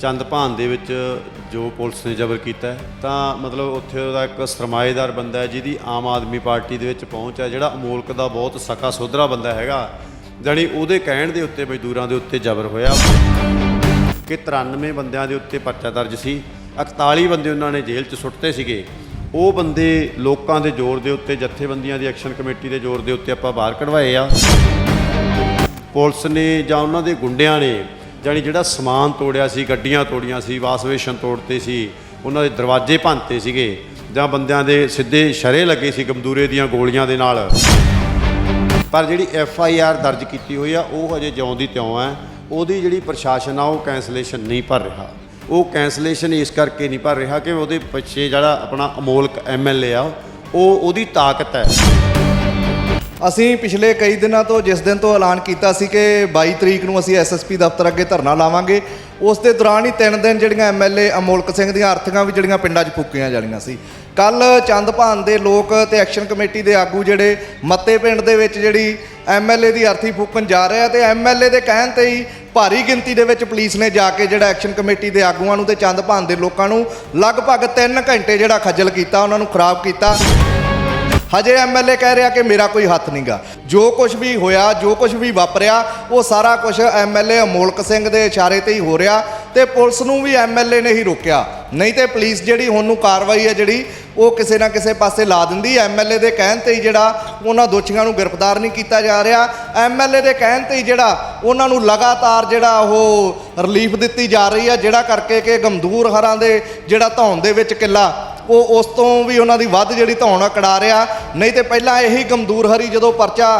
ਚੰਦਪਾਨ ਦੇ ਵਿੱਚ ਜੋ ਪੁਲਿਸ ਨੇ ਜ਼ਬਰ ਕੀਤਾ ਤਾਂ ਮਤਲਬ ਉੱਥੇ ਉਹਦਾ ਇੱਕ ਸਰਮਾਏਦਾਰ ਬੰਦਾ ਹੈ ਜਿਹਦੀ ਆਮ ਆਦਮੀ ਪਾਰਟੀ ਦੇ ਵਿੱਚ ਪਹੁੰਚ ਹੈ, ਜਿਹੜਾ ਅਮੋਲਕ ਦਾ ਬਹੁਤ ਸਕਾ ਸੋਧਰਾ ਬੰਦਾ ਹੈਗਾ। ਜਾਣੀ ਉਹਦੇ ਕਹਿਣ ਦੇ ਉੱਤੇ ਮਜ਼ਦੂਰਾਂ ਦੇ ਉੱਤੇ ਜ਼ਬਰ ਹੋਇਆ। ਕਿ 93 ਬੰਦਿਆਂ ਦੇ ਉੱਤੇ ਪਰਚਾ ਦਰਜ ਸੀ। 41 ਬੰਦੇ ਉਹਨਾਂ ਨੇ ਜੇਲ੍ਹ 'ਚ ਸੁੱਟਤੇ ਸੀਗੇ। ਉਹ ਬੰਦੇ ਲੋਕਾਂ ਦੇ ਜ਼ੋਰ ਦੇ ਉੱਤੇ, ਜਥੇਬੰਦੀਆਂ ਦੀ ਐਕਸ਼ਨ ਕਮੇਟੀ ਦੇ ਜ਼ੋਰ ਦੇ ਉੱਤੇ ਆਪਾਂ ਬਾਹਰ ਕਢਵਾਏ ਆ। ਪੁਲਿਸ ਨੇ ਜਾਂ ਉਹਨਾਂ ਦੇ ਗੁੰਡਿਆਂ ਨੇ ਜਾਣੀ ਜਿਹੜਾ ਸਮਾਨ ਤੋੜਿਆ ਸੀ, ਗੱਡੀਆਂ ਤੋੜੀਆਂ ਸੀ, ਵਾਸਵੇਸ਼ਨ ਤੋੜਤੇ ਸੀ, ਉਹਨਾਂ ਦੇ ਦਰਵਾਜ਼ੇ ਭੰਨਤੇ ਸੀਗੇ, ਜਾਂ ਬੰਦਿਆਂ ਦੇ ਸਿੱਧੇ ਸ਼ਰੇ ਲੱਗੇ ਸੀ ਗਮਦੂਰੇ ਦੀਆਂ ਗੋਲੀਆਂ ਦੇ ਨਾਲ। ਪਰ ਜਿਹੜੀ ਐਫ ਆਈ ਆਰ ਦਰਜ ਕੀਤੀ ਹੋਈ ਆ, ਉਹ ਹਜੇ ਜਿਉਂ ਦੀ ਤਿਉਂ ਹੈ ਉਹਦੀ ਜਿਹੜੀ ਪ੍ਰਸ਼ਾਸਨ ਆ, ਉਹ ਕੈਂਸਲੇਸ਼ਨ ਨਹੀਂ ਭਰ ਰਿਹਾ। ਉਹ ਕੈਂਸਲੇਸ਼ਨ ਇਸ ਕਰਕੇ ਨਹੀਂ ਭਰ ਰਿਹਾ ਕਿ ਉਹਦੇ ਪਿੱਛੇ ਜਿਹੜਾ ਆਪਣਾ ਅਮੋਲਕ ਐਮ ਐਲ ਏ ਆ, ਉਹ ਉਹਦੀ ਤਾਕਤ ਹੈ। ਅਸੀਂ ਪਿਛਲੇ ਕਈ ਦਿਨਾਂ ਤੋਂ ਜਿਸ ਦਿਨ ਤੋਂ ਐਲਾਨ ਕੀਤਾ ਸੀ ਕਿ 22 ਤਰੀਕ ਨੂੰ ਅਸੀਂ ਐਸਐਸਪੀ ਦਫ਼ਤਰ ਅੱਗੇ ਧਰਨਾ ਲਾਵਾਂਗੇ, ਉਸ ਦੇ ਦੌਰਾਨ ਹੀ ਤਿੰਨ ਦਿਨ ਜਿਹੜੀਆਂ ਐਮਐਲਏ ਅਮੋਲਕ ਸਿੰਘ ਦੀਆਂ ਅਰਥੀਆਂ ਵੀ ਜਿਹੜੀਆਂ ਪਿੰਡਾਂ 'ਚ ਫੂਕੀਆਂ ਜਾਣੀਆਂ ਸੀ। ਕੱਲ ਚੰਦਭਾਨ ਦੇ ਲੋਕ ਤੇ ਐਕਸ਼ਨ ਕਮੇਟੀ ਦੇ ਆਗੂ ਜਿਹੜੇ ਮੱਤੇ ਪਿੰਡ ਦੇ ਵਿੱਚ ਜਿਹੜੀ ਐਮਐਲਏ ਦੀ ਅਰਥੀ ਫੂਕਣ ਜਾ ਰਹੇ ਆ ਤੇ ਐਮਐਲਏ ਦੇ ਕਹਿਣ ਤੇ ਹੀ ਭਾਰੀ ਗਿਣਤੀ ਦੇ ਵਿੱਚ ਪੁਲਿਸ ਨੇ ਜਾ ਕੇ ਜਿਹੜਾ ਐਕਸ਼ਨ ਕਮੇਟੀ ਦੇ ਆਗੂਆਂ ਨੂੰ ਤੇ ਚੰਦਭਾਨ ਦੇ ਲੋਕਾਂ ਨੂੰ ਲਗਭਗ 3 ਘੰਟੇ ਜਿਹੜਾ ਖੱਜਲ ਕੀਤਾ, ਉਹਨਾਂ ਨੂੰ ਖਰਾਬ ਕੀਤਾ। ਹਜੇ ਐਮਐਲਏ ਕਹਿ ਰਿਹਾ ਕਿ ਮੇਰਾ ਕੋਈ ਹੱਥ ਨਹੀਂਗਾ ਜੋ ਕੁਝ ਵੀ ਹੋਇਆ, ਜੋ ਕੁਝ ਵੀ ਵਾਪਰਿਆ, ਉਹ ਸਾਰਾ ਕੁਝ ਐਮਐਲਏ ਅਮੋਲਕ ਸਿੰਘ ਦੇ ਇਸ਼ਾਰੇ ਤੇ ਹੀ ਹੋ ਰਿਹਾ ਤੇ ਪੁਲਿਸ ਨੂੰ ਵੀ ਐਮਐਲਏ ਨੇ ਹੀ ਰੋਕਿਆ। ਨਹੀਂ ਤੇ ਪੁਲਿਸ ਜਿਹੜੀ ਹੁਣ ਨੂੰ ਕਾਰਵਾਈ ਹੈ ਜਿਹੜੀ, ਉਹ ਕਿਸੇ ਨਾ ਕਿਸੇ ਪਾਸੇ ਲਾ ਦਿੰਦੀ ਐਮਐਲਏ ਦੇ ਕਹਿਣ ਤੇ ਹੀ ਜਿਹੜਾ ਉਹਨਾਂ ਦੋਸ਼ੀਆਂ ਨੂੰ ਗ੍ਰਿਫਤਾਰ ਨਹੀਂ ਕੀਤਾ ਜਾ ਰਿਹਾ। ਐਮਐਲਏ ਦੇ ਕਹਿਣ ਤੇ ਹੀ ਜਿਹੜਾ ਉਹਨਾਂ ਨੂੰ ਲਗਾਤਾਰ ਜਿਹੜਾ ਉਹ ਰਿਲੀਫ ਦਿੱਤੀ ਜਾ ਰਹੀ ਹੈ, ਜਿਹੜਾ ਕਰਕੇ ਕਿ ਗਮਦੂਰ ਹਰਾਂ ਦੇ ਜਿਹੜਾ ਧੌਣ ਦੇ ਵਿੱਚ ਕਿੱਲਾ ਉਹ ਉਸ ਤੋਂ ਵੀ ਉਹਨਾਂ ਦੀ ਵੱਧ ਜਿਹੜੀ ਧੌਣ ਕੜਾ ਰਿਹਾ। ਨਹੀਂ ਤੇ ਪਹਿਲਾਂ ਇਹੀ ਗਮਦੂਰ ਹਰੀ ਜਦੋਂ ਪਰਚਾ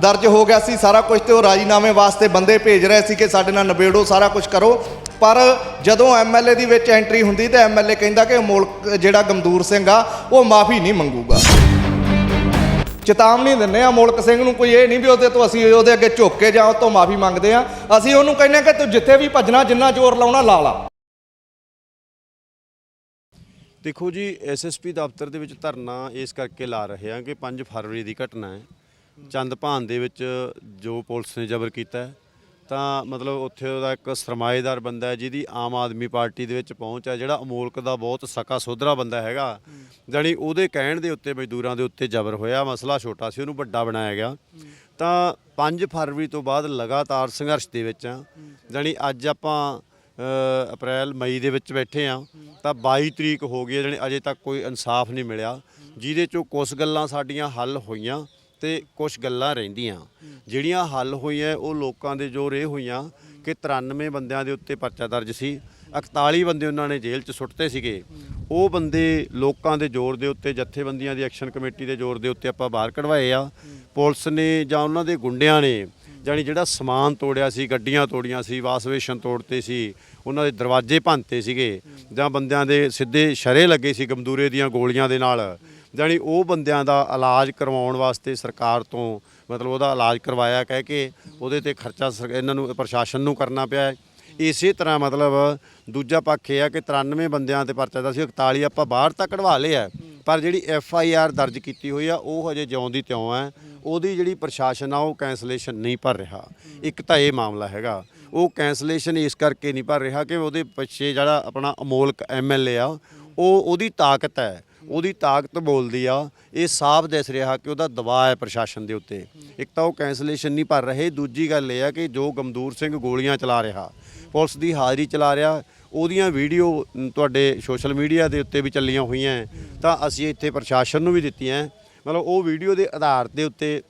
ਦਰਜ ਹੋ ਗਿਆ ਸੀ, ਸਾਰਾ ਕੁਝ ਤੇ ਉਹ ਰਾਜੀਨਾਮੇ ਵਾਸਤੇ ਬੰਦੇ ਭੇਜ ਰਹੇ ਸੀ ਕਿ ਸਾਡੇ ਨਾਲ ਨਿਬੇੜੋ, ਸਾਰਾ ਕੁਝ ਕਰੋ। ਪਰ ਜਦੋਂ ਐਮਐਲਏ ਦੀ ਵਿੱਚ ਐਂਟਰੀ ਹੁੰਦੀ ਤੇ ਐਮਐਲਏ ਕਹਿੰਦਾ ਕਿ ਮੋਲਕ ਜਿਹੜਾ ਗਮਦੂਰ ਸਿੰਘ ਆ, ਉਹ ਮਾਫੀ ਨਹੀਂ ਮੰਗੂਗਾ। ਚੇਤਾਵਨੀ ਦਿੰਦੇ ਆ ਮੋਲਕ ਸਿੰਘ ਨੂੰ ਕੋਈ ਇਹ ਨਹੀਂ ਵੀ ਉਹਦੇ ਤੋਂ ਅਸੀਂ ਉਹਦੇ ਅੱਗੇ ਝੁੱਕ ਕੇ ਜਾਂ ਉਹ ਤੋਂ ਮਾਫੀ ਮੰਗਦੇ ਆ। ਅਸੀਂ ਉਹਨੂੰ ਕਹਿੰਦੇ ਆ ਕਿ ਤੂੰ ਜਿੱਥੇ ਵੀ ਭੱਜਣਾ, ਜਿੰਨਾ ਜ਼ੋਰ ਲਾਉਣਾ, ਲਾ ਲਾ। ਦੇਖੋ ਜੀ ਐਸਐਸਪੀ ਦਫ਼ਤਰ ਦੇ ਵਿੱਚ ਧਰਨਾ ਇਸ ਕਰਕੇ ਲਾ ਰਹੇ ਹਾਂ ਕਿ 5 ਫਰਵਰੀ ਦੀ ਘਟਨਾ ਹੈ। ਚੰਦਪਾਨ ਦੇ ਵਿੱਚ ਜੋ ਪੁਲਿਸ ਨੇ ਜ਼ਬਰ ਕੀਤਾ ਹੈ, ਤਾਂ ਮਤਲਬ ਉੱਥੇ ਉਹਦਾ ਇੱਕ ਸਰਮਾਏਦਾਰ ਬੰਦਾ ਹੈ, ਜਿਹਦੀ ਆਮ ਆਦਮੀ ਪਾਰਟੀ ਦੇ ਵਿੱਚ ਪਹੁੰਚ ਹੈ, ਜਿਹੜਾ ਅਮੋਲਕ ਦਾ ਬਹੁਤ ਸਕਾ ਸੋਧਰਾ ਬੰਦਾ ਹੈਗਾ। ਜਾਣੀ ਉਹਦੇ ਕਹਿਣ ਦੇ ਉੱਤੇ ਮਜ਼ਦੂਰਾਂ ਦੇ ਉੱਤੇ ਜ਼ਬਰ ਹੋਇਆ, ਮਸਲਾ ਛੋਟਾ ਸੀ, ਉਹਨੂੰ ਵੱਡਾ ਬਣਾਇਆ ਗਿਆ। ਤਾਂ 5 ਫਰਵਰੀ ਤੋਂ ਬਾਅਦ ਲਗਾਤਾਰ ਸੰਘਰਸ਼ ਦੇ ਵਿੱਚ ਆ ਜਾਣੀ ਅੱਜ ਆਪਾਂ ਅਪ੍ਰੈਲ, ਮਈ ਦੇ ਵਿੱਚ ਬੈਠੇ ਆ। ਤਾਂ 22 ਤਰੀਕ ਹੋ ਗਈ ਜਿਹੜੇ ਅਜੇ ਤੱਕ ਕੋਈ ਇਨਸਾਫ ਨਹੀਂ ਮਿਲਿਆ। ਜਿਹਦੇ ਚੋਂ ਕੁਝ ਗੱਲਾਂ ਸਾਡੀਆਂ ਹੱਲ ਹੋਈਆਂ ਤੇ ਕੁਝ ਗੱਲਾਂ ਰਹਿੰਦੀਆਂ। ਜਿਹੜੀਆਂ ਹੱਲ ਹੋਈਆਂ, ਉਹ ਲੋਕਾਂ ਦੇ ਜੋਰ ਇਹ ਹੋਈਆਂ ਕਿ 93 ਬੰਦਿਆਂ ਦੇ ਉੱਤੇ ਪਰਚਾ ਦਰਜ ਸੀ 41 ਬੰਦੇ ਉਹਨਾਂ ਨੇ ਜੇਲ੍ਹ 'ਚ ਸੁੱਟਤੇ ਸੀਗੇ। ਉਹ ਬੰਦੇ ਲੋਕਾਂ ਦੇ ਜ਼ੋਰ ਦੇ ਉੱਤੇ, ਜਥੇਬੰਦੀਆਂ ਦੀ ਐਕਸ਼ਨ ਕਮੇਟੀ ਦੇ ਜ਼ੋਰ ਦੇ ਉੱਤੇ ਆਪਾਂ ਬਾਹਰ ਕਢਵਾਏ ਆ। ਪੁਲਿਸ ਨੇ ਜਾਂ ਉਹਨਾਂ ਦੇ ਗੁੰਡਿਆਂ ਨੇ ਜਾਣੀ ਜਿਹੜਾ ਸਮਾਨ ਤੋੜਿਆ ਸੀ, ਗੱਡੀਆਂ ਤੋੜੀਆਂ ਸੀ, ਵਾਸਵੇਸ਼ਨ ਤੋੜਤੇ ਸੀ, ਉਹਨਾਂ ਦੇ ਦਰਵਾਜ਼ੇ ਭੰਨਤੇ ਸੀਗੇ, ਜਾਂ ਬੰਦਿਆਂ ਦੇ ਸਿੱਧੇ ਸ਼ਰੇ ਲੱਗੇ ਸੀ ਗਮਦੂਰੇ ਦੀਆਂ ਗੋਲੀਆਂ ਦੇ ਨਾਲ, ਜਾਣੀ ਉਹ ਬੰਦਿਆਂ ਦਾ ਇਲਾਜ ਕਰਵਾਉਣ ਵਾਸਤੇ ਸਰਕਾਰ ਤੋਂ, ਮਤਲਬ ਉਹਦਾ ਇਲਾਜ ਕਰਵਾਇਆ ਕਹਿ ਕੇ, ਉਹਦੇ ਤੇ ਖਰਚਾ ਸਰ- ਇਹਨਾਂ ਨੂੰ, ਪ੍ਰਸ਼ਾਸਨ ਨੂੰ ਕਰਨਾ ਪਿਆ ਇਸੇ ਤਰ੍ਹਾਂ ਮਤਲਬ ਦੂਜਾ ਪੱਖ ਇਹ ਆ ਕਿ 93 ਬੰਦਿਆਂ ਤੇ ਪਰਚਾ ਦਾ ਸੀ 41 ਆਪਾਂ ਬਾਹਰ ਤਾਂ ਕਢਵਾ ਲਿਆ ਪਰ ਜਿਹੜੀ ਐਫ ਆਈ ਆਰ ਦਰਜ ਕੀਤੀ ਹੋਈ ਆ, ਉਹ ਹਜੇ ਜਿਉਂ ਦੀ ਤਿਉਂ ਹੈ। ਉਹਦੀ ਜਿਹੜੀ ਪ੍ਰਸ਼ਾਸਨ ਆ, ਉਹ ਕੈਂਸਲੇਸ਼ਨ ਨਹੀਂ ਭਰ ਰਿਹਾ ਇੱਕ ਤਾਂ ਇਹ ਮਾਮਲਾ ਹੈਗਾ, ਉਹ ਕੈਂਸਲੇਸ਼ਨ ਇਸ ਕਰਕੇ ਨਹੀਂ ਭਰ ਰਿਹਾ ਕਿ ਉਹਦੇ ਪਿੱਛੇ ਜਿਹੜਾ ਆਪਣਾ ਅਮੋਲਕ ਐਮ ਐਲ ਏ ਆ, ਉਹ ਉਹਦੀ ਤਾਕਤ ਹੈ, ਉਹਦੀ ਤਾਕਤ ਬੋਲਦੀ ਆ, ਇਹ ਸਾਫ਼ ਦਿਸ ਰਿਹਾ ਕਿ ਉਹਦਾ ਦਬਾਅ ਹੈ ਪ੍ਰਸ਼ਾਸਨ ਦੇ ਉੱਤੇ ਇੱਕ ਤਾਂ ਉਹ ਕੈਂਸਲੇਸ਼ਨ ਨਹੀਂ ਭਰ ਰਹੇ, ਦੂਜੀ ਗੱਲ ਇਹ ਆ ਕਿ ਜੋ ਗਮਦੂਰ ਸਿੰਘ ਗੋਲੀਆਂ ਚਲਾ ਰਿਹਾ, ਪੁਲਿਸ ਦੀ ਹਾਜ਼ਰੀ ਚਲਾ ਰਿਹਾ, ਉਹਦੀਆਂ ਵੀਡੀਓ ਤੁਹਾਡੇ ਸੋਸ਼ਲ ਮੀਡੀਆ ਦੇ ਉੱਤੇ ਵੀ ਚੱਲੀਆਂ ਹੋਈਆਂ ਹੈ। ਤਾਂ ਅਸੀਂ ਇੱਥੇ ਪ੍ਰਸ਼ਾਸਨ ਨੂੰ ਵੀ ਦਿੱਤੀਆਂ ਮਤਲਬ ਉਹ ਵੀਡੀਓ ਦੇ ਆਧਾਰ ਦੇ ਉੱਤੇ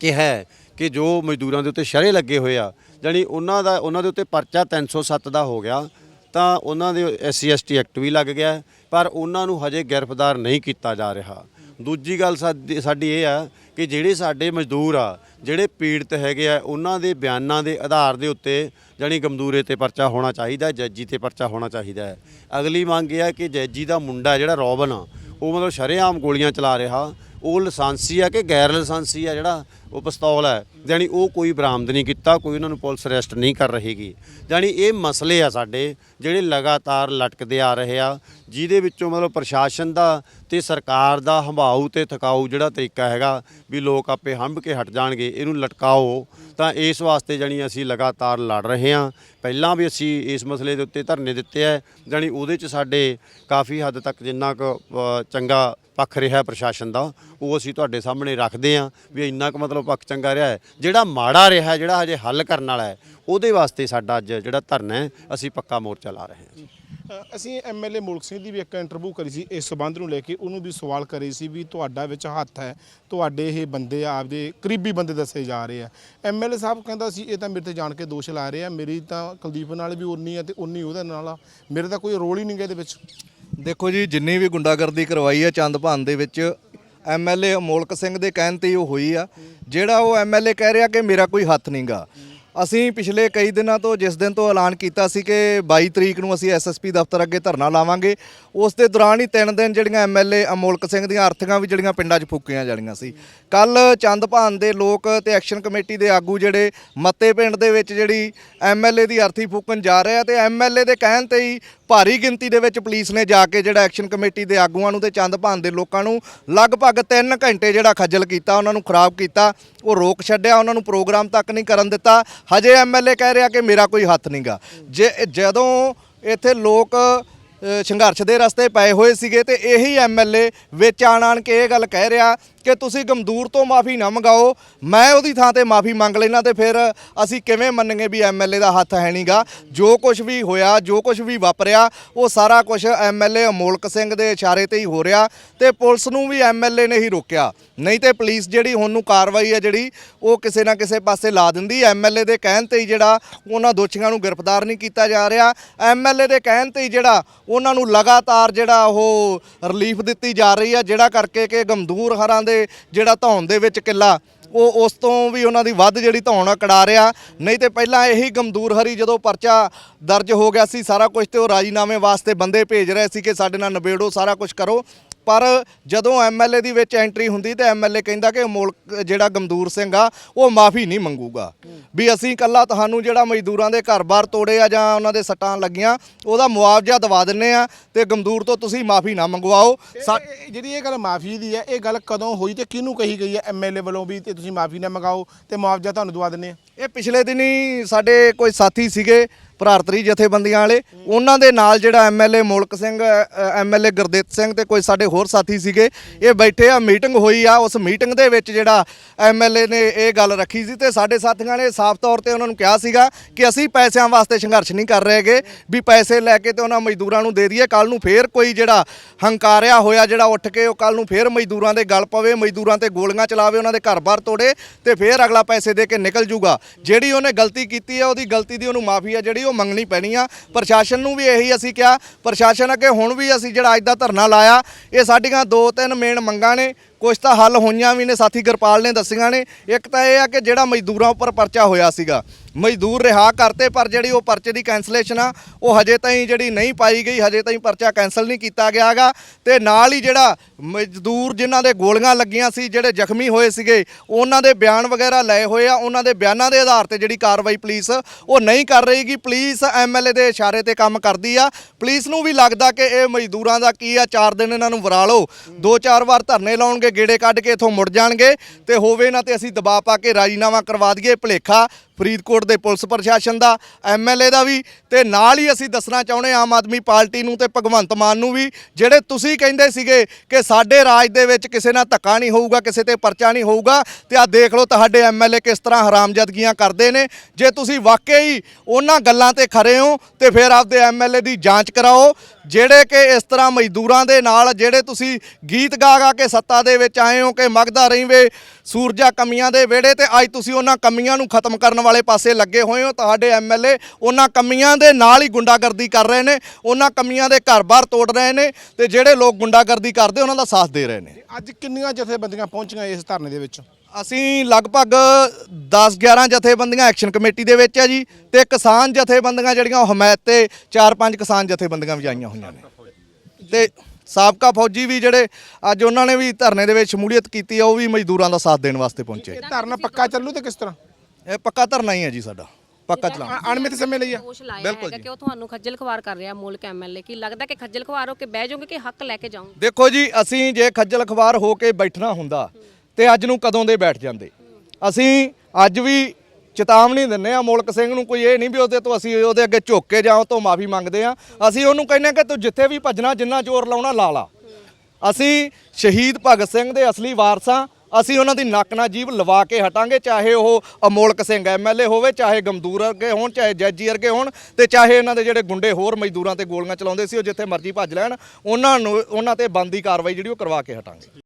ਕਿਹਾ ਹੈ ਕਿ ਜੋ ਮਜ਼ਦੂਰਾਂ ਦੇ ਉੱਤੇ ਸ਼ਰੇ ਲੱਗੇ ਹੋਏ ਆ, ਜਾਣੀ ਉਹਨਾਂ ਦਾ, ਉਹਨਾਂ ਦੇ ਉੱਤੇ ਪਰਚਾ 307 ਦਾ ਹੋ ਗਿਆ, ਤਾਂ ਉਹਨਾਂ ਦੇ ਐਸਸੀ ਐਸਟੀ ਐਕਟ ਵੀ ਲੱਗ ਗਿਆ, ਪਰ ਉਹਨਾਂ ਨੂੰ ਹਜੇ ਗ੍ਰਿਫਤਾਰ ਨਹੀਂ ਕੀਤਾ ਜਾ ਰਿਹਾ। ਦੂਜੀ ਗੱਲ ਸਾਡੀ ਇਹ ਆ ਕਿ ਜਿਹੜੇ ਸਾਡੇ ਮਜ਼ਦੂਰ ਆ, ਜਿਹੜੇ ਪੀੜਤ ਹੈਗੇ ਆ, ਉਹਨਾਂ ਦੇ ਬਿਆਨਾਂ ਦੇ ਆਧਾਰ ਦੇ ਉੱਤੇ ਜਾਣੀ ਗਮਦੂਰੇ ਤੇ ਪਰਚਾ ਹੋਣਾ ਚਾਹੀਦਾ ਜੱਜੀ ਤੇ ਪਰਚਾ ਹੋਣਾ ਚਾਹੀਦਾ ਹੈ। ਅਗਲੀ ਮੰਗ ਇਹ ਆ ਕਿ ਜੱਜੀ ਦਾ ਮੁੰਡਾ ਜਿਹੜਾ ਰੋਬਨ ਆ, ਉਹ ਮਤਲਬ ਸ਼ਰੇਆਮ ਗੋਲੀਆਂ ਚਲਾ ਰਿਹਾ ਉਹ ਲਾਇਸੈਂਸੀ ਆ ਕਿ ਗੈਰ ਲਾਇਸੈਂਸੀ ਆ ਜਿਹੜਾ ਉਹ ਪਿਸਤੌਲ ਹੈ। ਜਾਣੀ ਉਹ ਕੋਈ ਬਰਾਮਦ ਨਹੀਂ ਕੀਤਾ, ਕੋਈ ਉਹਨਾਂ ਨੂੰ ਪੁਲਿਸ ਅਰੈਸਟ ਨਹੀਂ ਕਰ ਰਹੇਗੀ। ਜਾਣੀ ਇਹ ਮਸਲੇ ਆ ਸਾਡੇ, ਜਿਹੜੇ ਲਗਾਤਾਰ ਲਟਕਦੇ ਆ ਰਹੇ ਆ, ਜਿਹਦੇ ਵਿੱਚੋਂ ਮਤਲਬ ਪ੍ਰਸ਼ਾਸਨ ਦਾ ਤੇ ਸਰਕਾਰ ਦਾ ਹੰਭਾਊ ਤੇ ਥਕਾਊ ਜਿਹੜਾ ਤਰੀਕਾ ਹੈਗਾ ਵੀ ਲੋਕ ਆਪੇ ਹੰਭ ਕੇ ਹਟ ਜਾਣਗੇ, ਇਹਨੂੰ ਲਟਕਾਓ। ਤਾਂ ਇਸ ਵਾਸਤੇ ਜਾਣੀ ਅਸੀਂ ਲਗਾਤਾਰ ਲੜ ਰਹੇ ਹਾਂ। ਪਹਿਲਾਂ ਵੀ ਅਸੀਂ ਇਸ ਮਸਲੇ ਦੇ ਉੱਤੇ ਧਰਨੇ ਦਿੱਤੇ ਆ। ਜਾਣੀ ਉਹਦੇ 'ਚ ਸਾਡੇ ਕਾਫੀ ਹੱਦ ਤੱਕ ਜਿੰਨਾ ਕੁ ਚੰਗਾ ਪੱਖ ਰਿਹਾ ਪ੍ਰਸ਼ਾਸਨ ਦਾ, ਉਹ ਅਸੀਂ ਤੁਹਾਡੇ ਸਾਹਮਣੇ ਰੱਖਦੇ ਹਾਂ ਵੀ ਇੰਨਾ ਕੁ ਮਤਲਬ ਪੱਖ ਚੰਗਾ ਰਿਹਾ ਹੈ। ਜਿਹੜਾ ਮਾੜਾ ਰਿਹਾ ਜਿਹੜਾ ਹਜੇ ਹੱਲ ਕਰਨ ਵਾਲਾ ਹੈ ਉਹਦੇ ਵਾਸਤੇ ਸਾਡਾ ਅੱਜ ਜਿਹੜਾ ਧਰਨਾ ਹੈ ਅਸੀਂ ਪੱਕਾ ਮੋਰਚਾ ਲਾ ਰਹੇ ਹਾਂ ਅਸੀਂ ਐਮਐਲਏ ਮੁਲਕ ਸਿੰਘ ਦੀ ਵੀ ਇੱਕ ਇੰਟਰਵਿਊ ਕਰੀ ਸੀ ਇਸ ਸਬੰਧ ਨੂੰ ਲੈ ਕੇ। ਉਹਨੂੰ ਵੀ ਸਵਾਲ ਕਰੇ ਸੀ ਵੀ ਤੁਹਾਡਾ ਵਿੱਚ ਹੱਥ ਹੈ ਤੁਹਾਡੇ ਇਹ ਬੰਦੇ ਆ ਆਪਦੇ ਕਰੀਬੀ ਬੰਦੇ ਦੱਸੇ ਜਾ ਰਹੇ ਆ। ਐਮਐਲਏ ਸਾਹਿਬ ਕਹਿੰਦਾ ਸੀ ਇਹ ਤਾਂ ਮੇਰੇ ਤੇ ਜਾਣ ਕੇ ਦੋਸ਼ ਲਾ ਰਹੇ ਆ ਮੇਰੀ ਤਾਂ ਕੁਲਦੀਪ ਨਾਲ ਵੀ ਉਨੀ ਆ ਤੇ ਉਨੀ ਉਹਦੇ ਨਾਲ ਆ। ਮੇਰੇ ਤਾਂ ਕੋਈ ਰੋਲ ਹੀ ਨਹੀਂ ਗਾ ਇਹਦੇ ਵਿੱਚ। ਦੇਖੋ ਜੀ ਜਿੰਨੀ ਵੀ ਗੁੰਡਾਗਰਦੀ ਕਰਵਾਈ ਹੈ ਚੰਦਭਾਨ ਦੇ ਵਿੱਚ ਐਮਐਲਏ ਅਮੋਲਕ ਸਿੰਘ ਦੇ ਕਹਿਣ ਤੇ ਹੀ ਉਹ ਹੋਈ ਆ। ਜਿਹੜਾ ਉਹ ਐਮਐਲਏ ਕਹਿ ਰਿਹਾ ਕਿ ਮੇਰਾ ਕੋਈ ਹੱਥ ਨਹੀਂਗਾ ਅਸੀਂ ਪਿਛਲੇ ਕਈ ਦਿਨਾਂ ਤੋਂ ਜਿਸ ਦਿਨ ਤੋਂ ਐਲਾਨ ਕੀਤਾ ਸੀ ਕਿ 22 ਤਰੀਕ ਨੂੰ ਅਸੀਂ ਐਸਐਸਪੀ ਦਫ਼ਤਰ ਅੱਗੇ ਧਰਨਾ ਲਾਵਾਂਗੇ, ਉਸ ਦੇ ਦੌਰਾਨ ਹੀ ਤਿੰਨ ਦਿਨ ਜਿਹੜੀਆਂ ਐਮਐਲਏ ਅਮੋਲਕ ਸਿੰਘ ਦੀਆਂ ਅਰਥੀਆਂ ਵੀ ਜਿਹੜੀਆਂ ਪਿੰਡਾਂ 'ਚ ਫੂਕੀਆਂ ਜਾਣੀਆਂ ਸੀ। ਕੱਲ ਚੰਦਭਾਨ ਦੇ ਲੋਕ ਤੇ ਐਕਸ਼ਨ ਕਮੇਟੀ ਦੇ ਆਗੂ ਜਿਹੜੇ ਮੱਤੇ ਪਿੰਡ ਦੇ ਵਿੱਚ ਜਿਹੜੀ ਐਮਐਲਏ ਦੀ ਅਰਥੀ ਫੂਕਣ ਜਾ ਰਹੇ ਆ ਤੇ ਐਮਐਲਏ ਦੇ ਕਹਿਣ ਤੇ ਹੀ ਭਾਰੀ ਗਿਣਤੀ ਦੇ ਵਿੱਚ ਪੁਲਿਸ ਨੇ ਜਾ ਕੇ ਜਿਹੜਾ ਐਕਸ਼ਨ ਕਮੇਟੀ ਦੇ ਆਗੂਆਂ ਨੂੰ ਤੇ ਚੰਦਭਾਨ ਦੇ ਲੋਕਾਂ ਨੂੰ ਲਗਭਗ 3 ਘੰਟੇ ਜਿਹੜਾ ਖੱਜਲ ਕੀਤਾ, ਉਹਨਾਂ ਨੂੰ ਖਰਾਬ ਕੀਤਾ, ਉਹ ਰੋਕ ਛੱਡਿਆ, ਉਹਨਾਂ ਨੂੰ ਪ੍ਰੋਗਰਾਮ ਤੱਕ ਨਹੀਂ ਕਰਨ ਦਿੱਤਾ। ਹਜੇ ਐਮਐਲਏ ਕਹਿ ਰਿਹਾ ਕਿ ਮੇਰਾ ਕੋਈ ਹੱਥ ਨਹੀਂਗਾ। ਜੇ ਜਦੋਂ ਇੱਥੇ ਲੋਕ ਸੰਘਰਸ਼ ਦੇ ਰਸਤੇ ਪਏ ਹੋਏ ਸੀਗੇ ਤੇ ਇਹੀ ਐਮਐਲਏ ਵਿੱਚ ਆਣ ਆਣ ਕੇ ਇਹ ਗੱਲ ਕਹਿ ਰਿਹਾ ਕਿ ਤੁਸੀਂ ਗਮਦੂਰ ਤੋਂ ਮਾਫੀ ਨਾ ਮੰਗਾਓ, ਮੈਂ ਉਹਦੀ ਥਾਂ ਤੇ ਮਾਫੀ ਮੰਗ ਲੈਣਾ ਤੇ ਫਿਰ ਅਸੀਂ ਕਿਵੇਂ ਮੰਨਾਂਗੇ ਵੀ ਐਮਐਲਏ ਦਾ ਹੱਥ ਹੈ ਨਹੀਂਗਾ ਜੋ ਕੁਝ ਵੀ ਹੋਇਆ, ਜੋ ਕੁਝ ਵੀ ਵਾਪਰਿਆ, ਉਹ ਸਾਰਾ ਕੁਝ ਐਮਐਲਏ ਅਮੋਲਕ ਸਿੰਘ ਦੇ ਇਸ਼ਾਰੇ ਤੇ ਹੀ ਹੋ ਰਿਹਾ ਤੇ ਪੁਲਿਸ ਨੂੰ ਵੀ ਐਮਐਲਏ ਨੇ ਹੀ ਰੋਕਿਆ। ਨਹੀਂ ਤੇ ਪੁਲਿਸ ਜਿਹੜੀ ਹੁਣ ਨੂੰ ਕਾਰਵਾਈ ਹੈ ਜਿਹੜੀ, ਉਹ ਕਿਸੇ ਨਾ ਕਿਸੇ ਪਾਸੇ ਲਾ ਦਿੰਦੀ। ਐਮਐਲਏ ਦੇ ਕਹਿਣ ਤੇ ਹੀ ਜਿਹੜਾ ਉਹਨਾਂ ਦੋਸ਼ੀਆਂ ਨੂੰ ਗ੍ਰਿਫਤਾਰ ਨਹੀਂ ਕੀਤਾ ਜਾ ਰਿਹਾ। ਐਮਐਲਏ ਦੇ ਕਹਿਣ ਤੇ ਹੀ ਜਿਹੜਾ ਉਹਨਾਂ ਨੂੰ ਲਗਾਤਾਰ ਜਿਹੜਾ ਉਹ ਰਿਲੀਫ ਦਿੱਤੀ ਜਾ ਰਹੀ ਹੈ, ਜਿਹੜਾ ਕਰਕੇ ਕਿ ਗਮਦੂਰ ਹਰਾਂ ਦੇ ਜਿਹੜਾ ਧੌਣ ਦੇ ਵਿੱਚ ਕਿੱਲਾ, ਉਹ ਉਸ ਤੋਂ ਵੀ ਉਹਨਾਂ ਦੀ ਵੱਧ ਜਿਹੜੀ ਧੌਣ ਆ ਕੜਾ ਰਿਹਾ। ਨਹੀਂ ਤੇ ਪਹਿਲਾਂ ਇਹੀ ਗਮਦੂਰ ਹਰੀ ਜਦੋਂ ਪਰਚਾ ਦਰਜ ਹੋ ਗਿਆ ਸੀ, ਸਾਰਾ ਕੁਝ ਤੇ ਉਹ ਰਾਜੀਨਾਮੇ ਵਾਸਤੇ ਬੰਦੇ ਭੇਜ ਰਹੇ ਸੀ ਕਿ ਸਾਡੇ ਨਾਲ ਨਿਬੇੜੋ, ਸਾਰਾ ਕੁਝ ਕਰੋ। ਪਰ ਜਦੋਂ ਐਮਐਲਏ ਦੀ ਵਿੱਚ ਐਂਟਰੀ ਹੁੰਦੀ ਤੇ ਐਮਐਲਏ ਕਹਿੰਦਾ ਕਿ ਮੁਲਕ ਜਿਹੜਾ ਗਮਦੂਰ ਸਿੰਘ ਆ ਉਹ ਮਾਫੀ ਨਹੀਂ ਮੰਗੂਗਾ। ਵੀ ਅਸੀਂ ਕੱਲਾ ਤੁਹਾਨੂੰ ਜਿਹੜਾ ਮਜ਼ਦੂਰਾਂ ਦੇ ਘਰ-ਬਾਰ ਤੋੜੇ ਆ ਜਾਂ ਉਹਨਾਂ ਦੇ ਸੱਟਾਂ ਲੱਗੀਆਂ ਉਹਦਾ ਮੁਆਵਜ਼ਾ ਦਵਾ ਦਿੰਨੇ ਆ ਤੇ ਗਮਦੂਰ ਤੋਂ ਤੁਸੀਂ ਮਾਫੀ ਨਾ ਮੰਗਵਾਓ। ਜਿਹੜੀ ਇਹ ਗੱਲ ਮਾਫੀ ਦੀ ਹੈ ਇਹ ਗੱਲ ਕਦੋਂ ਹੋਈ ਤੇ ਕਿਹਨੂੰ ਕਹੀ ਗਈ ਹੈ ਐਮਐਲਏ ਵੱਲੋਂ ਵੀ ਤੇ ਤੁਸੀਂ ਮਾਫੀ ਨਾ ਮੰਗਾਓ ਤੇ ਮੁਆਵਜ਼ਾ ਤੁਹਾਨੂੰ ਦਵਾ ਦਿੰਨੇ ਆ? ਇਹ ਪਿਛਲੇ ਦਿਨੀ ਸਾਡੇ ਕੋਈ ਸਾਥੀ ਸੀਗੇ ਭਰਾਤਰੀ ਜਥੇਬੰਦੀਆਂ ਵਾਲੇ। ਉਹਨਾਂ ਦੇ ਨਾਲ ਜਿਹੜਾ ਐਮਐਲਏ ਮੁਲਕ ਸਿੰਘ ਐਮਐਲਏ ਗੁਰਦੇਵ ਸਿੰਘ ਤੇ ਕੋਈ ਸਾਡੇ ਹੋਰ ਸਾਥੀ ਸੀਗੇ, ਇਹ ਬੈਠੇ ਆ, ਮੀਟਿੰਗ ਹੋਈ ਆ। ਉਸ ਮੀਟਿੰਗ ਦੇ ਵਿੱਚ ਜਿਹੜਾ ਐਮਐਲਏ ਨੇ ਇਹ ਗੱਲ ਰੱਖੀ ਸੀ ਤੇ ਸਾਡੇ ਸਾਥੀਆਂ ਨੇ ਸਾਫ਼ ਤੌਰ ਤੇ ਉਹਨਾਂ ਨੂੰ ਕਿਹਾ ਸੀਗਾ ਕਿ ਅਸੀਂ ਪੈਸਿਆਂ ਵਾਸਤੇ ਸੰਘਰਸ਼ ਨਹੀਂ ਕਰ ਰਹੇਗੇ ਵੀ ਪੈਸੇ ਲੈ ਕੇ ਤੇ ਉਹਨਾਂ ਮਜ਼ਦੂਰਾਂ ਨੂੰ ਦੇ ਦਈਏ ਕੱਲ ਨੂੰ ਫੇਰ ਕੋਈ ਜਿਹੜਾ ਹੰਕਾਰਿਆ ਹੋਇਆ ਜਿਹੜਾ ਉੱਠ ਕੇ, ਉਹ ਕੱਲ ਨੂੰ ਫੇਰ ਮਜ਼ਦੂਰਾਂ ਦੇ ਗਲ ਪਵੇ, ਮਜ਼ਦੂਰਾਂ ਤੇ ਗੋਲੀਆਂ ਚਲਾਵੇ, ਉਹਨਾਂ ਦੇ ਘਰ-ਬਾਰ ਤੋੜੇ ਤੇ ਫੇਰ ਅਗਲਾ ਪੈਸੇ ਦੇ ਕੇ ਨਿਕਲ ਜੂਗਾ। ਜਿਹੜੀ ਉਹਨੇ ਗਲਤੀ ਕੀਤੀ ਹੈ ਉਹਦੀ ਗਲਤੀ ਦੀ ਉਹਨੂੰ ਮਾਫੀ ਆ, ਜਿਹੜੀ ਉਹ ਮੰਗਣੀ ਪੈਣੀ ਆ। ਪ੍ਰਸ਼ਾਸਨ ਨੂੰ ਵੀ ਇਹੀ ਅਸੀਂ ਕਿਹਾ। ਪ੍ਰਸ਼ਾਸਨ ਅੱਗੇ ਹੁਣ ਵੀ ਅਸੀਂ ਜਿਹੜਾ ਅੱਜ ਦਾ ਧਰਨਾ ਲਾਇਆ, ਇਹ ਸਾਡੀਆਂ ਦੋ ਤਿੰਨ ਮੇਨ ਮੰਗਾਂ ਨੇ। ਕੁਝ ਤਾਂ ਹੱਲ ਹੋਈਆਂ ਵੀ ਨੇ, ਸਾਥੀ ਗੁਰਪਾਲ ਨੇ ਦੱਸੀਆਂ ਨੇ। ਇੱਕ ਤਾਂ ਇਹ ਆ ਕਿ ਜਿਹੜਾ ਮਜ਼ਦੂਰਾਂ ਉੱਪਰ ਪਰਚਾ ਹੋਇਆ ਸੀਗਾ ਮਜ਼ਦੂਰ ਰਿਹਾ ਕਰਤੇ, ਪਰ ਜਿਹੜੀ ਉਹ ਪਰਚੇ ਦੀ ਕੈਂਸਲੇਸ਼ਨ ਆ, ਉਹ ਹਜੇ ਤਾਈਂ ਜਿਹੜੀ ਨਹੀਂ ਪਾਈ ਗਈ, ਹਜੇ ਤਾਈਂ ਪਰਚਾ ਕੈਂਸਲ ਨਹੀਂ ਕੀਤਾ ਗਿਆਗਾ ਤੇ ਨਾਲ ਹੀ ਜਿਹੜਾ ਮਜ਼ਦੂਰ ਜਿਨ੍ਹਾਂ ਦੇ ਗੋਲੀਆਂ ਲੱਗੀਆਂ ਸੀ, ਜਿਹੜੇ ਜ਼ਖਮੀ ਹੋਏ ਸੀਗੇ, ਉਹਨਾਂ ਦੇ ਬਿਆਨ ਵਗੈਰਾ ਲਏ ਹੋਏ ਆ, ਉਹਨਾਂ ਦੇ ਬਿਆਨਾਂ ਦੇ ਆਧਾਰ ਤੇ ਜਿਹੜੀ ਕਾਰਵਾਈ ਪੁਲਿਸ ਉਹ ਨਹੀਂ ਕਰ ਰਹੀ ਰਹੀਗੀ ਪੁਲਿਸ ਐਮਐਲਏ ਦੇ ਇਸ਼ਾਰੇ ਤੇ ਕੰਮ ਕਰਦੀ ਆ। ਪੁਲਿਸ ਨੂੰ ਵੀ ਲੱਗਦਾ ਕਿ ਇਹ ਮਜ਼ਦੂਰਾਂ ਦਾ ਕੀ ਆ, ਚਾਰ ਦਿਨ ਇਹਨਾਂ ਨੂੰ ਵਰਾ ਲਓ। ਦੋ ਚਾਰ ਵਾਰ ਧਰਨੇ ਲਾਉਣਗੇ, ਗੇੜੇ ਕੱਢ ਕੇ ਇਥੋਂ ਮੁੜ ਜਾਣਗੇ, ਤੇ ਹੋਵੇ ਨਾ ਤੇ ਅਸੀਂ ਦਬਾਅ ਪਾ ਕੇ ਰਾਜੀਨਾਮਾ ਕਰਵਾ ਦਈਏ ਭਲੇਖਾ। ਫਰੀਦਕੋਟ ਦੇ ਪੁਲਿਸ ਪ੍ਰਸ਼ਾਸਨ ਦਾ ਐਮਐਲਏ ਦਾ ਵੀ, ਤੇ ਨਾਲ ਹੀ ਅਸੀਂ ਦੱਸਣਾ ਚਾਹੁੰਦੇ ਆਮ ਆਦਮੀ ਪਾਰਟੀ ਨੂੰ ਤੇ ਭਗਵੰਤ ਮਾਨ ਨੂੰ ਵੀ, ਜਿਹੜੇ ਤੁਸੀਂ ਕਹਿੰਦੇ ਸੀਗੇ ਕਿ ਸਾਡੇ ਰਾਜ ਦੇ ਵਿੱਚ ਕਿਸੇ ਨਾਲ ਧੱਕਾ ਨਹੀਂ ਹੋਊਗਾ, ਕਿਸੇ ਤੇ ਪਰਚਾ ਨਹੀਂ ਹੋਊਗਾ, ਤੇ ਆ ਦੇਖ ਲਓ ਤੁਹਾਡੇ ਐਮਐਲਏ ਕਿਸ ਤਰ੍ਹਾਂ ਹਰਾਮਜ਼ਦਗੀਆਂ ਕਰਦੇ ਨੇ। ਜੇ ਤੁਸੀਂ ਵਾਕਈ ਉਹਨਾਂ ਗੱਲਾਂ ਤੇ ਖਰੇ ਹੋ, ਤੇ ਫਿਰ ਆਪਦੇ ਐਮਐਲਏ ਦੀ ਜਾਂਚ ਕਰਾਓ, ਜਿਹੜੇ ਕਿ ਇਸ ਤਰ੍ਹਾਂ ਮਜ਼ਦੂਰਾਂ ਦੇ ਨਾਲ, ਜਿਹੜੇ ਤੁਸੀਂ ਗੀਤ ਗਾ ਗਾ ਕੇ ਸੱਤਾ ਦੇ ਵਿੱਚ ਆਏ ਹੋ, ਕਿ ਮਗਦਾ ਰਹੀਵੇ ਸੂਰਜਾ ਕਮੀਆਂ ਦੇ ਵਿਹੜੇ, ਤੇ ਅੱਜ ਤੁਸੀਂ ਉਹਨਾਂ ਕਮੀਆਂ ਨੂੰ ਖਤਮ ਕਰਨ ਵਾਲੇ ਪਾਸੇ ਲੱਗੇ ਹੋਏ ਹੋ ਤੁਹਾਡੇ ਐਮਐਲਏ ਉਹਨਾਂ ਕਮੀਆਂ ਦੇ ਨਾਲ ਹੀ ਗੁੰਡਾਗਰਦੀ ਕਰ ਰਹੇ ਨੇ ਉਹਨਾਂ ਕਮੀਆਂ ਦੇ ਘਰ-ਬਾਰ ਤੋੜ ਰਹੇ ਨੇ ਤੇ ਜਿਹੜੇ ਲੋਕ ਗੁੰਡਾਗਰਦੀ ਕਰਦੇ ਉਹਨਾਂ ਦਾ ਸਾਥ ਦੇ ਰਹੇ ਨੇ। ਅੱਜ ਕਿੰਨੀਆਂ ਜਥੇਬੰਦੀਆਂ ਪਹੁੰਚੀਆਂ ਇਸ ਧਰਨੇ ਦੇ ਵਿੱਚ? ਅਸੀਂ ਲਗਭਗ 10-11 ਜਥੇਬੰਦੀਆਂ ਐਕਸ਼ਨ ਕਮੇਟੀ ਦੇ ਵਿੱਚ ਆ ਜੀ ਤੇ ਕਿਸਾਨ ਜਥੇਬੰਦੀਆਂ ਜਿਹੜੀਆਂ ਉਹ ਹਮਾਇਤ ਤੇ 4-5 ਕਿਸਾਨ ਜਥੇਬੰਦੀਆਂ ਵੀ ਆਈਆਂ ਹੋਈਆਂ ਨੇ। ਤੇ ਸਾਬਕਾ ਫੌਜੀ ਵੀ ਜਿਹੜੇ ਅੱਜ ਉਹਨਾਂ ਨੇ ਵੀ ਧਰਨੇ ਦੇ ਵਿੱਚ ਸ਼ਮੂਲੀਅਤ ਕੀਤੀ ਆ ਉਹ ਵੀ ਮਜ਼ਦੂਰਾਂ ਦਾ ਸਾਥ ਦੇਣ ਵਾਸਤੇ ਪਹੁੰਚੇ। ਧਰਨਾ ਪੱਕਾ ਚੱਲੂ ਤੇ ਕਿਸ ਤਰ੍ਹਾਂ? ਇਹ ਪੱਕਾ ਧਰਨਾ ਹੀ ਹੈ ਜੀ ਸਾਡਾ ਪੱਕਾ ਚਲਾ ਅ- ਅਣਮਿੱਤ ਸਮੇਂ ਲਈ ਆ। ਦੋਸ਼ ਲਾਇਆ ਹੈਗਾ ਕਿ ਉਹ ਤੁਹਾਨੂੰ ਖੱਜਲ ਖਵਾਰ ਕਰ ਰਿਹਾ ਮੁਲਕ ਐਮਐਲਏ ਕੀ ਲੱਗਦਾ ਕਿ ਖੱਜਲ ਖਵਾਰ ਹੋ ਕੇ ਬਹਿ ਜਾਓਗੇ ਕਿ ਹੱਕ ਲੈ ਕੇ ਜਾਓਗੇ? ਦੇਖੋ ਜੀ ਅਸੀਂ ਜੇ ਖੱਜਲ ਖਵਾਰ ਹੋ ਕੇ ਬੈਠਣਾ ਹੁੰਦਾ ਤੇ ਅੱਜ ਨੂੰ ਕਦੋਂ ਦੇ ਬੈਠ ਜਾਂਦੇ? ਅਸੀਂ ਅੱਜ ਵੀ ਚੇਤਾਵਨੀ ਦਿੰਨੇ ਆ ਮੁਲਕ ਸਿੰਘ ਨੂੰ ਕੋਈ ਇਹ ਨਹੀਂ ਵੀ ਉਹਦੇ ਤੋਂ ਅਸੀਂ ਉਹਦੇ ਅੱਗੇ ਝੁੱਕ ਕੇ ਜਾਂ ਉਹ ਤੋਂ ਮਾਫੀ ਮੰਗਦੇ ਆ ਅਸੀਂ ਉਹਨੂੰ ਕਹਿੰਨੇ ਕਿ ਤੂੰ ਜਿੱਥੇ ਵੀ ਭੱਜਣਾ ਜਿੰਨਾ ਜ਼ੋਰ ਲਾਉਣਾ ਲਾ ਲਾ। ਅਸੀਂ ਸ਼ਹੀਦ ਭਗਤ ਸਿੰਘ ਦੇ ਅਸਲੀ ਵਾਰਸਾਂ ਅਸੀਂ ਉਹਨਾਂ ਦੀ ਨੱਕ ਨਾਲ ਜੀਭ ਲਵਾ ਕੇ ਹਟਾਂਗੇ, ਚਾਹੇ ਉਹ ਅਮੋਲਕ ਸਿੰਘ ਐਮਐਲਏ ਹੋਵੇ, ਚਾਹੇ ਗਮਦੂਰ ਵਰਗੇ ਹੋਣ, ਚਾਹੇ ਜੱਜੀ ਵਰਗੇ ਹੋਣ, ਤੇ ਚਾਹੇ ਇਹਨਾਂ ਦੇ ਜਿਹੜੇ ਗੁੰਡੇ ਹੋਰ ਮਜ਼ਦੂਰਾਂ ਤੇ ਗੋਲੀਆਂ ਚਲਾਉਂਦੇ ਸੀ, ਉਹ ਜਿੱਥੇ ਮਰਜ਼ੀ ਭੱਜ ਲੈਣ, ਉਹਨਾਂ ਨੂੰ, ਉਹਨਾਂ ਤੇ ਬੰਦੀ ਕਾਰਵਾਈ ਜਿਹੜੀ ਉਹ ਕਰਵਾ ਕੇ ਹਟਾਂਗੇ।